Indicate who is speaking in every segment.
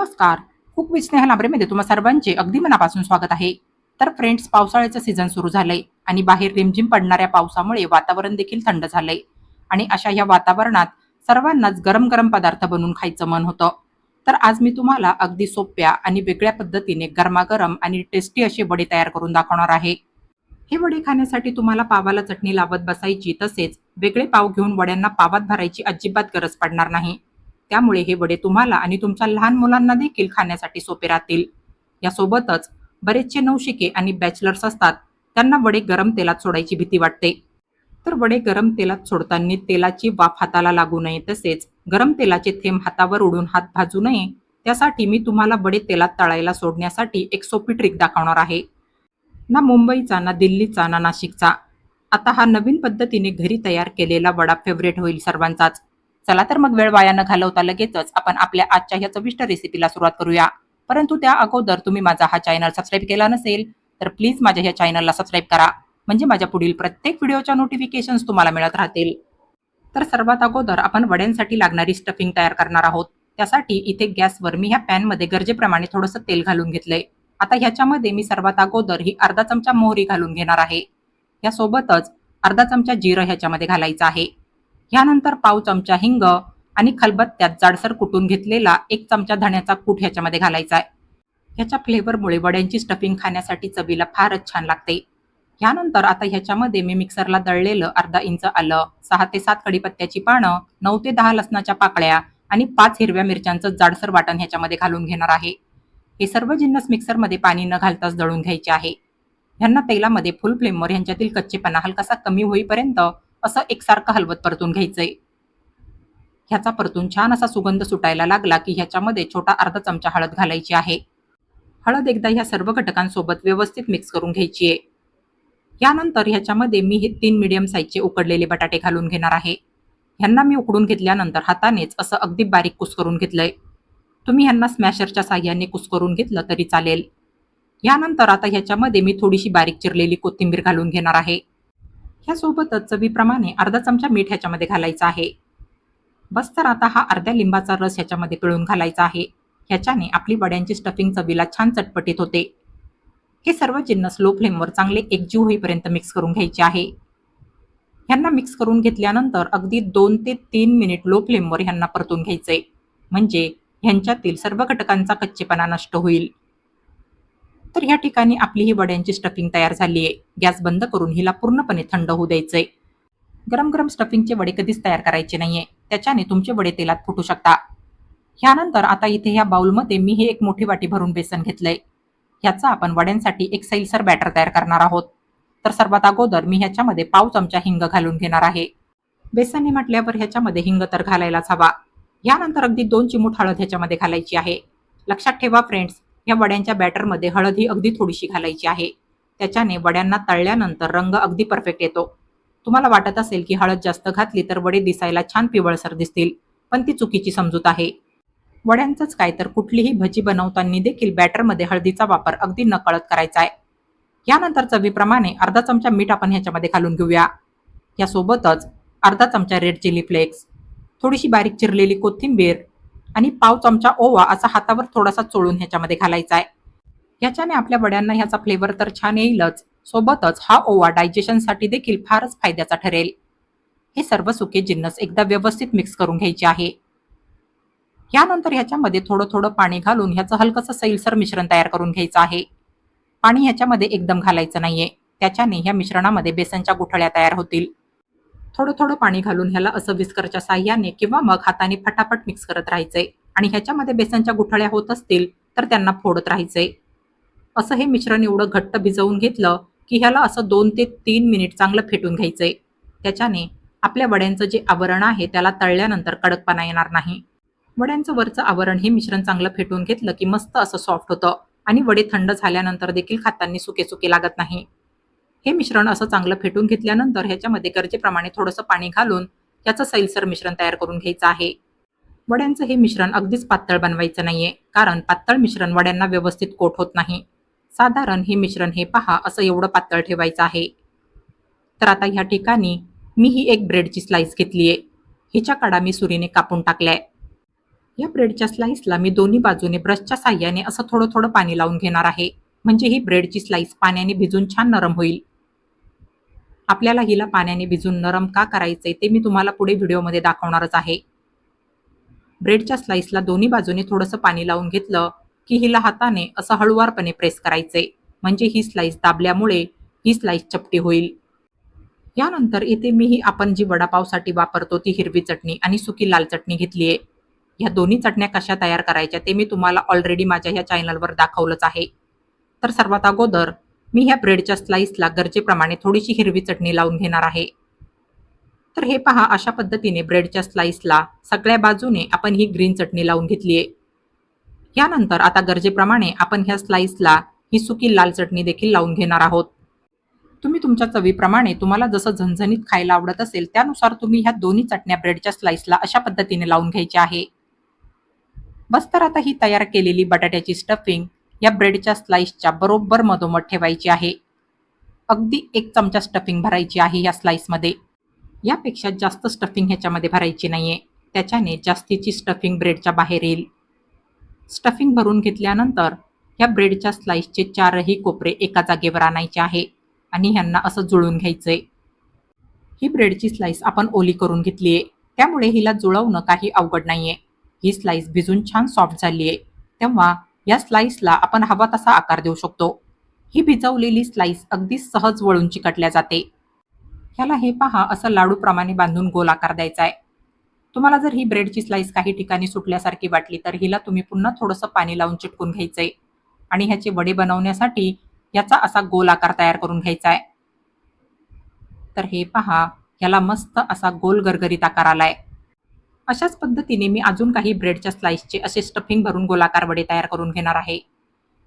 Speaker 1: नमस्कार. Cook with Sneha लांबरेमध्ये तुम्हा सर्वांचे अगदी मनापासून स्वागत आहे. तर फ्रेंड्स पावसाळ्याचं सीझन सुरू झालंय आणि बाहेर रिमझिम पडणाऱ्या पावसामुळे वातावरण देखील थंड झालंय. आणि अशा या वातावरणात सर्वांनाच गरम गरम पदार्थ बनवून खायचं मन होतं. तर आज मी तुम्हाला अगदी सोप्या आणि वेगळ्या पद्धतीने गरमागरम आणि टेस्टी असे वडे तयार करून दाखवणार आहे. हे वडे खाण्यासाठी तुम्हाला पावाला चटणी लावत बसायची तसेच वेगळे पाव घेऊन वड्यांना पावात भरायची अजिबात गरज पडणार नाही. त्यामुळे हे वडे तुम्हाला आणि तुमच्या लहान मुलांना देखील खाण्यासाठी सोपे राहतील. यासोबतच बरेचसे नवशिके आणि बॅचलर्स असतात. त्यांना वडे गरम तेलात सोडायची भीती वाटते. तर वडे गरम तेलात सोडताना तेलाची वाफ हाताला लागू नये तसेच गरम तेलाचे थेंब हातावर उडून हात भाजू नये. त्यासाठी मी तुम्हाला वडे तेलात तळायला सोडण्यासाठी एक सोपी ट्रिक दाखवणार आहे. ना मुंबईचा ना दिल्लीचा ना नाशिकचा. आता हा नवीन पद्धतीने घरी तयार केलेला वडा फेवरेट होईल सर्वांचाच. चला तर मग वेळ वाया न घालवता लगेचच आपण आपल्या आजच्या ह्या चविष्ट रेसिपीला सुरुवात करूया. परंतु त्या अगोदर तुम्ही माझा हा चॅनल सबस्क्राईब केला नसेल तर प्लीज माझ्या ह्या चॅनलला सबस्क्राईब करा. म्हणजे माझ्या पुढील प्रत्येक व्हिडिओच्या नोटिफिकेशन्स तुम्हाला मिळत राहतील. तर सर्वात अगोदर आपण वड्यांसाठी लागणारी स्टफिंग तयार करणार आहोत. त्यासाठी इथे गॅसवर मी ह्या पॅनमध्ये गरजेप्रमाणे थोडंसं तेल घालून घेतलंय. आता ह्याच्यामध्ये मी सर्वात अगोदर ही अर्धा चमचा मोहरी घालून घेणार आहे. यासोबतच अर्धा चमचा जिरं ह्याच्यामध्ये घालायचं आहे. ह्यानंतर पाव चमचा हिंग आणि खलबत्त्यात जाडसर कुटून घेतलेला एक चमचा धण्याचा कूट ह्याच्यामध्ये घालायचा आहे. ह्याच्या फ्लेवरमुळे वड्यांची स्टफिंग खाण्यासाठी चवीला फारच छान लागते. ह्यानंतर आता ह्याच्यामध्ये मी मिक्सरला दळलेलं अर्धा इंच आलं सहा ते सात कडीपत्त्याची पानं नऊ ते दहा लसणाच्या पाकळ्या आणि पाच हिरव्या मिरच्यांचं जाडसर वाटण ह्याच्यामध्ये घालून घेणार आहे. हे सर्व जिन्नस मिक्सरमध्ये पाणी न घालताच दळून घ्यायचे आहे. ह्यांना तेलामध्ये फुल फ्लेमवर ह्यांच्यातील कच्चेपणा हलकासा कमी होईपर्यंत असं एकसारखं हलवत परतून घ्यायचंय. ह्याचा परतून छान असा सुगंध सुटायला लागला की ह्याच्यामध्ये छोटा अर्धा चमचा हळद घालायची आहे. हळद एकदा ह्या सर्व घटकांसोबत व्यवस्थित मिक्स करून घ्यायची आहे यानंतर ह्याच्यामध्ये मी हे तीन मिडियम साईजचे उकडलेले बटाटे घालून घेणार आहे. ह्यांना मी उकडून घेतल्यानंतर हातानेच असं अगदी बारीक कुस करून घेतलंय. तुम्ही ह्यांना स्मॅशरच्या साह्याने कुस करून घेतलं तरी चालेल. यानंतर आता ह्याच्यामध्ये मी थोडीशी बारीक चिरलेली कोथिंबीर घालून घेणार आहे. ह्यासोबतच चवीप्रमाणे अर्धा चमचा मीठ ह्याच्यामध्ये घालायचा आहे. बस तर आता हा अर्ध्या लिंबाचा रस ह्याच्यामध्ये पिळून घालायचा आहे. ह्याच्याने आपली वड्यांची स्टफिंग चवीला छान चटपटीत होते. हे सर्व जिन्नस लो फ्लेमवर चांगले एकजीव होईपर्यंत मिक्स करून घ्यायचे आहे. ह्यांना मिक्स करून घेतल्यानंतर अगदी दोन ते तीन मिनिट लो फ्लेमवर ह्यांना परतून घ्यायचे म्हणजे ह्यांच्यातील सर्व घटकांचा कच्चेपणा नष्ट होईल. तर ह्या ठिकाणी आपली ही वड्यांची स्टफिंग तयार झाली आहे गॅस बंद करून हिला पूर्णपणे थंड होऊ द्यायचंय. गरम गरम स्टफिंगचे वडे कधीच तयार करायचे नाहीये. त्याच्याने तुमचे वडे तेलात फुटू शकता. ह्यानंतर आता इथे ह्या बाउलमध्ये मी हे एक मोठी वाटी भरून बेसन घेतलंय. ह्याचा आपण वड्यांसाठी एक सैलसर बॅटर तयार करणार आहोत. तर सर्वात अगोदर मी ह्याच्यामध्ये पाव चमचा हिंग घालून घेणार आहे. बेसनने म्हटल्यावर ह्याच्यामध्ये हिंग तर घालायलाच हवा. यानंतर अगदी दोन चिमूट हळद ह्याच्यामध्ये घालायची आहे. लक्षात ठेवा फ्रेंड्स या वड्यांच्या बॅटरमध्ये हळद ही अगदी थोडीशी घालायची आहे. त्याच्याने वड्यांना तळल्यानंतर रंग अगदी परफेक्ट येतो. तुम्हाला वाटत असेल की हळद जास्त घातली तर वडे दिसायला छान पिवळसर दिसतील पण ती चुकीची समजूत आहे. वड्यांचंच काय तर कुठलीही भजी बनवताना देखील बॅटरमध्ये हळदीचा वापर अगदी नकळत करायचा आहे. यानंतर चवीप्रमाणे अर्धा चमचा मीठ आपण ह्याच्यामध्ये घालून घेऊया. यासोबतच अर्धा चमचा रेड चिली फ्लेक्स थोडीशी बारीक चिरलेली कोथिंबीर आणि पाव चमचा ओवा असा हातावर थोडासा चोळून ह्याच्यामध्ये घालायचा आहे. ह्याच्याने आपल्या वड्यांना ह्याचा फ्लेवर तर छान येईलच. सोबतच हा ओवा डायजेशनसाठी देखील फारच फायद्याचा ठरेल. हे सर्व सुके जिन्नस एकदा व्यवस्थित मिक्स करून घ्यायचे आहे. यानंतर ह्याच्यामध्ये थोडं थोडं पाणी घालून ह्याचं हलकंसं सैलसर मिश्रण तयार करून घ्यायचं आहे. पाणी ह्याच्यामध्ये एकदम घालायचं नाहीये. त्याच्याने ह्या मिश्रणामध्ये बेसनच्या गुठळ्या तयार होतील. थोडं थोडं पाणी घालून ह्याला असं विस्करच्या साह्याने किंवा मग हाताने फटाफट मिक्स करत राहायचंय आणि ह्याच्यामध्ये बेसनच्या गुठळ्या होत असतील तर त्यांना फोडत राहायचंय असं हे मिश्रण एवढं घट्ट भिजवून घेतलं की ह्याला असं दोन ते तीन मिनिट चांगलं फेटून घ्यायचंय त्याच्याने आपल्या वड्यांचं जे आवरण आहे त्याला तळल्यानंतर कडकपणा येणार नाही. वड्यांचं वरचं आवरण हे मिश्रण चांगलं फेटून घेतलं की मस्त असं सॉफ्ट होतं. आणि वडे थंड झाल्यानंतर देखील खातांनी सुके सुके लागत नाही. हे मिश्रण असं चांगलं फेटून घेतल्यानंतर ह्याच्यामध्ये गरजेप्रमाणे थोडंसं पाणी घालून याचं सैलसर मिश्रण तयार करून घ्यायचं आहे. वड्यांचं हे मिश्रण अगदीच पातळ बनवायचं नाहीये कारण पातळ मिश्रण वड्यांना व्यवस्थित कोट होत नाही. साधारण हे मिश्रण हे पहा असं एवढं पातळ ठेवायचं आहे. तर आता ह्या ठिकाणी मी ही एक ब्रेडची स्लाइस घेतली आहे. हिच्या काडा मी सुरीने कापून टाकल्या. या ब्रेडच्या स्लाइसला मी दोन्ही बाजूने ब्रशच्या साह्याने असं थोडं थोडं पाणी लावून घेणार आहे. म्हणजे ही ब्रेडची स्लाइस पाण्याने भिजून छान नरम होईल. आपल्याला हिला पाण्याने भिजून नरम का करायचंय ते मी तुम्हाला पुढे व्हिडिओमध्ये दाखवणारच आहे. ब्रेडच्या स्लाइसला दोन्ही बाजूने थोडंसं पाणी लावून घेतलं की हिला हाताने असं हळुवारपणे प्रेस करायचे म्हणजे ही स्लाइस दाबल्यामुळे ही स्लाइस चपटी होईल. यानंतर इथे मी ही आपण जी वडापावसाठी वापरतो ती हिरवी चटणी आणि सुकी लाल चटणी घेतली आहे ह्या दोन्ही चटण्या कशा तयार करायच्या ते मी तुम्हाला ऑलरेडी माझ्या ह्या चॅनलवर दाखवलंच आहे. तर सर्वात अगोदर मी ह्या ब्रेडच्या स्लाईसला गरजेप्रमाणे थोडीशी हिरवी चटणी लावून घेणार आहे. तर हे पहा अशा पद्धतीने ब्रेडच्या स्लाईसला सगळ्या बाजूने आपण ही ग्रीन चटणी लावून घेतली आहे. यानंतर आता गरजेप्रमाणे आपण ह्या स्लाईसला ही सुकी लाल चटणी देखील लावून घेणार आहोत. तुम्ही तुमच्या चवीप्रमाणे तुम्हाला जसं झणझणीत खायला आवडत असेल त्यानुसार तुम्ही ह्या दोन्ही चटण्या ब्रेडच्या स्लाईसला अशा पद्धतीने लावून घ्यायची आहे. बस तर आता ही तयार केलेली बटाट्याची स्टफिंग या ब्रेडच्या स्लाइसच्या बरोबर मधोमध ठेवायची आहे. अगदी एक चमचा स्टफिंग भरायची आहे या स्लाइसमध्ये. यापेक्षा जास्त स्टफिंग ह्याच्यामध्ये भरायची नाही आहे त्याच्याने जास्तीची स्टफिंग ब्रेडच्या बाहेर येईल. स्टफिंग भरून घेतल्यानंतर या ब्रेडच्या स्लाइसचे चारही कोपरे एका जागेवर आणायचे आहे आणि ह्यांना असं जुळून घ्यायचंय. ही ब्रेडची स्लाइस आपण ओली करून घेतली आहे त्यामुळे हिला जुळवणं काही अवघड नाहीये. ही स्लाइस भिजून छान सॉफ्ट झाली आहे तेव्हा या स्लाइसला आपण हवा तसा आकार देऊ शकतो. ही भिजवलेली स्लाइस अगदी सहज वळून चिकटल्या जाते. ह्याला हे पहा असं लाडूप्रमाणे बांधून गोल आकार द्यायचा आहे तुम्हाला जर ही ब्रेडची स्लाइस काही ठिकाणी सुटल्यासारखी वाटली तर हिला तुम्ही पुन्हा थोडंसं पाणी लावून चिटकून घ्यायचंय. आणि ह्याचे वडे बनवण्यासाठी याचा असा गोल आकार तयार करून घ्यायचा आहे तर हे पहा ह्याला मस्त असा गोल गरगरीत आकार आलाय. अशाच पद्धतीने मी अजून काही ब्रेडच्या स्लाइसचे असे स्टफिंग भरून गोलाकार वडे तयार करून घेणार आहे.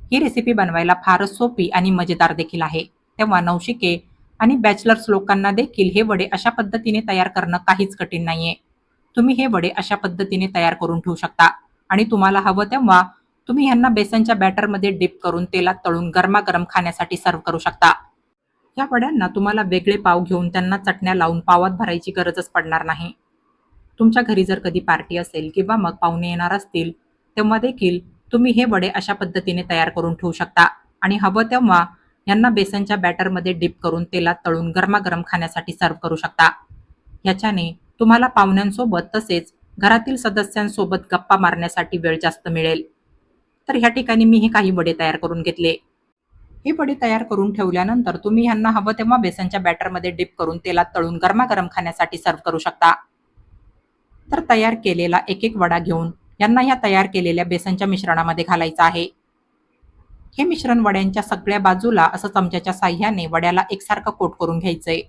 Speaker 1: ही रेसिपी बनवायला फारच सोपी आणि मजेदार देखील आहे. तेव्हा नवशिके आणि बॅचलर्स लोकांना देखील हे वडे अशा पद्धतीने तयार करणं काहीच कठीण नाहीये. तुम्ही हे वडे अशा पद्धतीने तयार करून ठेवू शकता. आणि तुम्हाला हवं तेव्हा तुम्ही ह्यांना बेसनच्या बॅटरमध्ये डिप करून तेलात तळून गरमागरम खाण्यासाठी सर्व्ह करू शकता. या वड्यांना तुम्हाला वेगळे पाव घेऊन त्यांना चटण्या लावून पावात भरायची गरजच पडणार नाही. तुमच्या घरी जर कधी पार्टी असेल किंवा मग पाहुणे येणार असतील तेव्हा देखील तुम्ही हे वडे अशा पद्धतीने तयार करून ठेवू शकता. आणि हवं तेव्हा यांना बेसनच्या बॅटरमध्ये डिप करून तेलात तळून गरमागरम खाण्यासाठी सर्व करू शकता. ह्याच्याने तुम्हाला पाहुण्यांसोबत तसेच घरातील सदस्यांसोबत गप्पा मारण्यासाठी वेळ जास्त मिळेल. तर ह्या ठिकाणी मी हे काही वडे तयार करून घेतले. हे वडे तयार करून ठेवल्यानंतर तुम्ही ह्यांना हवं तेव्हा बेसनच्या बॅटरमध्ये डिप करून तेलात तळून गरमागरम खाण्यासाठी सर्व करू शकता. तर तयार केलेला एक एक वडा घेऊन यांना या तयार केलेल्या बेसनच्या मिश्रणामध्ये घालायचं आहे. हे मिश्रण वड्यांच्या सगळ्या बाजूला असं चमच्याच्या साह्याने वड्याला एकसारखं कोट करून घ्यायचंय.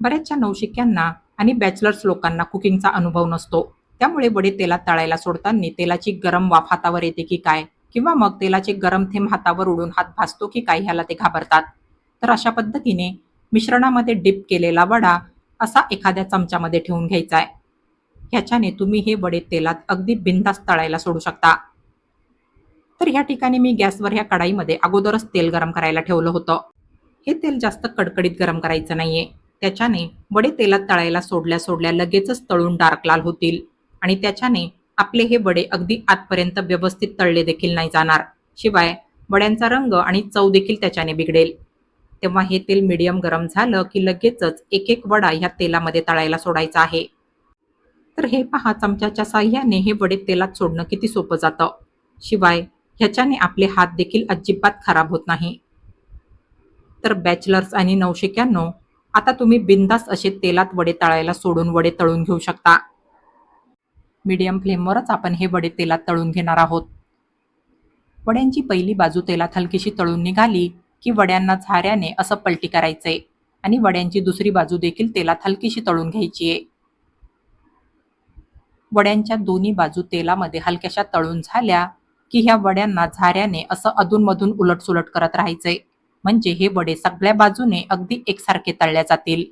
Speaker 1: बऱ्याचशा नवशिक्यांना आणि बॅचलर्स लोकांना कुकिंगचा अनुभव नसतो. त्यामुळे वडे तेलात तळायला सोडताना तेलाची गरम वाफ हातावर येते की काय? किंवा मग तेलाचे गरम थेंब हातावर उडून हात भासतो की काय ह्याला ते घाबरतात? तर अशा पद्धतीने मिश्रणामध्ये डिप केलेला वडा असा एखाद्या चमच्यामध्ये ठेवून घ्यायचा आहे ह्याच्याने तुम्ही हे वडे तेलात अगदी बिंदास तळायला सोडू शकता. तर ह्या ठिकाणी मी गॅसवर ह्या कढाईमध्ये अगोदरच तेल गरम करायला ठेवलं होतं. हे तेल जास्त कडकडीत गरम करायचं नाहीये. त्याच्याने वडे तेलात तळायला सोडल्या सोडल्या लगेचच तळून डार्क लाल होतील आणि त्याच्याने आपले हे वडे अगदी आतपर्यंत व्यवस्थित तळले देखील नाही जाणार. शिवाय वड्यांचा रंग आणि चव देखील त्याच्याने बिघडेल. तेव्हा हे तेल मीडियम गरम झालं की लगेचच एक एक वडा ह्या तेलामध्ये तळायला सोडायचा आहे. तर हे पहा चमच्याच्या साह्याने हे वडे तेलात सोडणं किती सोपं जातं. शिवाय ह्याच्याने आपले हात देखील अजिबात खराब होत नाही. तर बॅचलर्स आणि नवशिक्यांनो आता तुम्ही बिंदास असे तेलात वडे तळायला सोडून वडे तळून घेऊ शकता. मीडियम फ्लेमवरच आपण हे वडे तेलात तळून घेणार आहोत. वड्यांची पहिली बाजू तेलात हलकीशी तळून निघाली की वड्यांना झाऱ्याने असं पलटी करायचंय आणि वड्यांची दुसरी बाजू देखील तेलात हलकीशी तळून घ्यायची आहे. वड्यांच्या दोन्ही बाजू तेलामध्ये हलक्याशा तळून झाल्या की ह्या वड्यांना झाऱ्याने असं अधूनमधून उलटसुलट करत राहायचंय म्हणजे हे वडे सगळ्या बाजूने अगदी एकसारखे तळल्या जातील.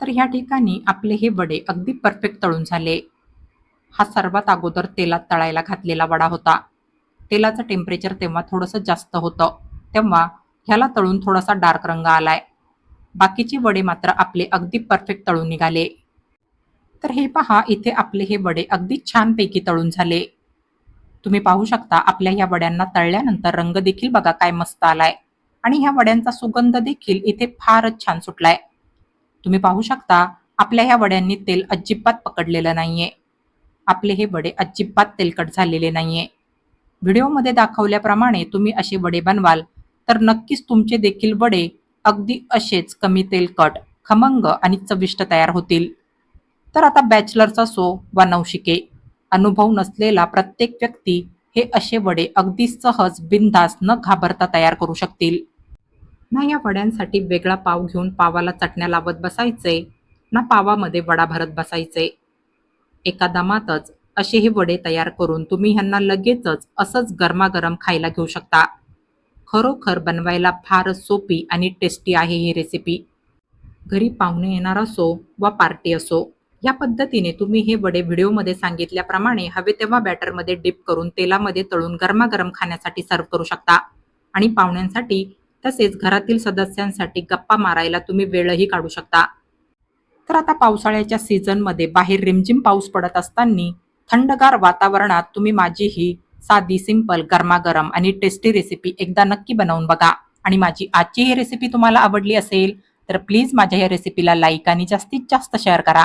Speaker 1: तर ह्या ठिकाणी आपले हे वडे अगदी परफेक्ट तळून झाले. हा सर्वात अगोदर तेलात तळायला घातलेला वडा होता. तेलाचं टेम्परेचर तेव्हा थोडंसं जास्त होतं. तेव्हा ह्याला तळून थोडासा डार्क रंग आलाय. बाकीचे वडे मात्र आपले अगदी परफेक्ट तळून निघाले. तर हे पहा इथे आपले हे वडे अगदी छानपैकी तळून झाले. तुम्ही पाहू शकता आपल्या ह्या वड्यांना तळल्यानंतर रंग देखील बघा काय मस्त आलाय. आणि ह्या वड्यांचा सुगंध देखील इथे फारच छान सुटलाय. तुम्ही पाहू शकता आपल्या ह्या वड्यांनी तेल अजिबात पकडलेलं नाहीये. आपले हे वडे अजिबात तेलकट झालेले नाहीये. व्हिडिओमध्ये दाखवल्याप्रमाणे तुम्ही असे वडे बनवाल तर नक्कीच तुमचे देखील वडे अगदी असेच कमी तेलकट खमंग आणि चविष्ट तयार होतील. तर आता बॅचलरचा असो वा नवशिके अनुभव नसलेला प्रत्येक व्यक्ती हे असे वडे अगदी सहज बिनधास न घाबरता तयार करू शकतील. ना या वड्यांसाठी वेगळा पाव घेऊन पावाला चटण्या लावत बसायचे ना पावामध्ये वडा भरत बसायचे. एका दमातच असे हे वडे तयार करून तुम्ही ह्यांना लगेचच असंच गरमागरम खायला घेऊ शकता. खरोखर बनवायला फारच सोपी आणि टेस्टी आहे ही रेसिपी घरी पाहुणे येणार असो वा पार्टी असो. या पद्धतीने तुम्ही हे वडे व्हिडिओमध्ये सांगितल्याप्रमाणे हवे तेव्हा बॅटरमध्ये डिप करून तेलामध्ये तळून गरमागरम खाण्यासाठी सर्व्ह करू शकता. आणि पाहुण्यांसाठी तसेच घरातील सदस्यांसाठी गप्पा मारायला तुम्ही वेळही काढू शकता. तर आता पावसाळ्याच्या सीझनमध्ये बाहेर रिमझिम पाऊस पडत असताना थंडगार वातावरणात तुम्ही माझी ही साधी सिंपल गरमागरम आणि टेस्टी रेसिपी एकदा नक्की बनवून बघा. आणि माझी आजची ही रेसिपी तुम्हाला आवडली असेल तर प्लीज माझ्या या रेसिपीला लाईक आणि जास्तीत जास्त शेअर करा.